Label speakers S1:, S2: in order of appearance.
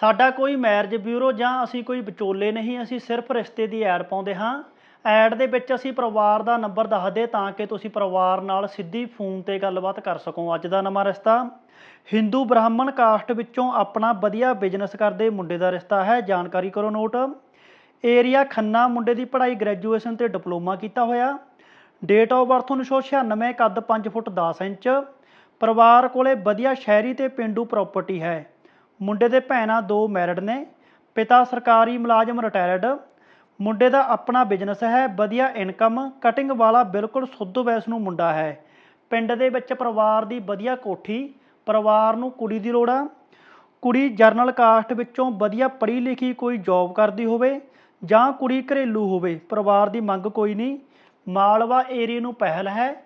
S1: ਸਾਡਾ ਕੋਈ marriage bureau ਜਾਂ ਅਸੀਂ ਕੋਈ ਵਿਚੋਲੇ ਨਹੀਂ, ਅਸੀਂ ਸਿਰਫ ਰਿਸ਼ਤੇ ਦੀ ਐਡ ਪਾਉਂਦੇ ਹਾਂ। ਐਡ ਦੇ ਵਿੱਚ ਅਸੀਂ ਪਰਿਵਾਰ ਦਾ ਨੰਬਰ ਦੱਸਦੇ ਤਾਂ ਕਿ ਤੁਸੀਂ ਪਰਿਵਾਰ ਨਾਲ ਸਿੱਧੀ ਫੋਨ ਤੇ ਗੱਲਬਾਤ ਕਰ ਸਕੋ। ਅੱਜ ਦਾ ਨਵਾਂ ਰਿਸ਼ਤਾ। ਹਿੰਦੂ ਬ੍ਰਾਹਮਣ ਕਾਸਟ ਵਿੱਚੋਂ ਆਪਣਾ ਵਧੀਆ ਬਿਜ਼ਨਸ ਕਰਦੇ ਮੁੰਡੇ ਦਾ ਰਿਸ਼ਤਾ ਹੈ। ਜਾਣਕਾਰੀ ਕਰੋ ਨੋਟ। ਏਰੀਆ ਖੰਨਾ ਮੁੰਡੇ ਦੀ ਪੜ੍ਹਾਈ ਗ੍ਰੈਜੂਏਸ਼ਨ ਤੇ ਡਿਪਲੋਮਾ ਕੀਤਾ ਹੋਇਆ। ਡੇਟ ਆਫ ਬਰਥ 1996 ਕੱਦ 5 ਫੁੱਟ 10 ਇੰਚ। ਪਰਿਵਾਰ ਕੋਲੇ ਵਧੀਆ ਸ਼ਹਿਰੀ ਤੇ ਪਿੰਡੂ ਪ੍ਰਾਪਰਟੀ ਹੈ। ਮੁੰਡੇ ਦੇ ਭੈਣਾਂ ਦੋ ਮੈਰਿਡ ਨੇ, ਪਿਤਾ ਸਰਕਾਰੀ ਮੁਲਾਜ਼ਮ ਰਿਟਾਇਰਡ ਮੁੰਡੇ ਦਾ ਆਪਣਾ ਬਿਜ਼ਨਸ ਹੈ, ਵਧੀਆ ਇਨਕਮ ਕਟਿੰਗ ਵਾਲਾ ਬਿਲਕੁਲ ਸੁੱਧ ਵੈਸ ਨੂੰ ਮੁੰਡਾ ਹੈ। ਪਿੰਡ ਦੇ ਵਿੱਚ ਪਰਿਵਾਰ ਦੀ ਵਧੀਆ ਕੋਠੀ, ਪਰਿਵਾਰ ਨੂੰ ਕੁੜੀ ਦੀ ਲੋੜ ਆ। ਕੁੜੀ ਜਰਨਲ ਕਾਸਟ ਵਿੱਚੋਂ ਵਧੀਆ ਪੜ੍ਹੀ ਲਿਖੀ ਕੋਈ ਜੌਬ ਕਰਦੀ ਹੋਵੇ ਜਾਂ ਕੁੜੀ ਘਰੇਲੂ ਹੋਵੇ, ਪਰਿਵਾਰ ਦੀ ਮੰਗ ਕੋਈ ਨਹੀਂ। ਮਾਲਵਾ ਏਰੀਆ ਨੂੰ ਪਹਿਲ ਹੈ।